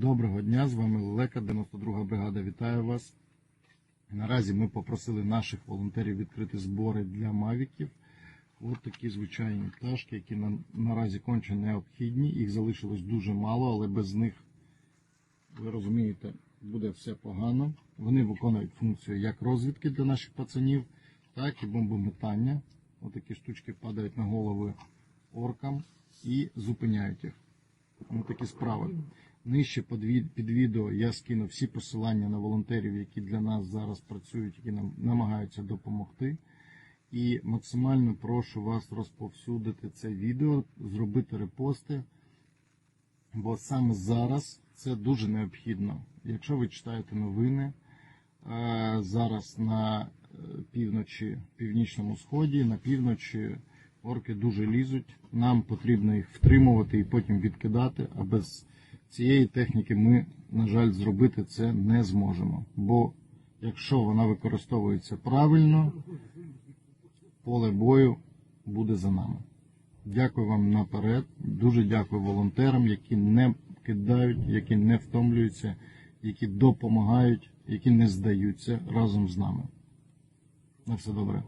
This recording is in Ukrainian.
Доброго дня, з вами Лелека, 92 бригада. Вітаю вас. Наразі ми попросили наших волонтерів відкрити збори для мавіків. Ось такі звичайні пташки, які нам наразі конче необхідні. Їх залишилось дуже мало, але без них, ви розумієте, буде все погано. Вони виконують функцію як розвідки для наших пацанів, так і бомбометання. Такі штучки падають на голови оркам і зупиняють їх. Ось такі справи. Нижче під відео я скину всі посилання на волонтерів, які для нас зараз працюють, які нам намагаються допомогти. І максимально прошу вас розповсюдити це відео, зробити репости, бо саме зараз це дуже необхідно. Якщо ви читаєте новини е, зараз на е, півночі, північному сході, на півночі орки дуже лізуть. Нам потрібно їх втримувати і потім відкидати. А без цієї техніки ми, на жаль, зробити це не зможемо. Бо якщо вона використовується правильно, поле бою буде за нами. Дякую вам наперед. Дуже дякую волонтерам, які не кидають, які не втомлюються, які допомагають, які не здаються разом з нами. На все добре.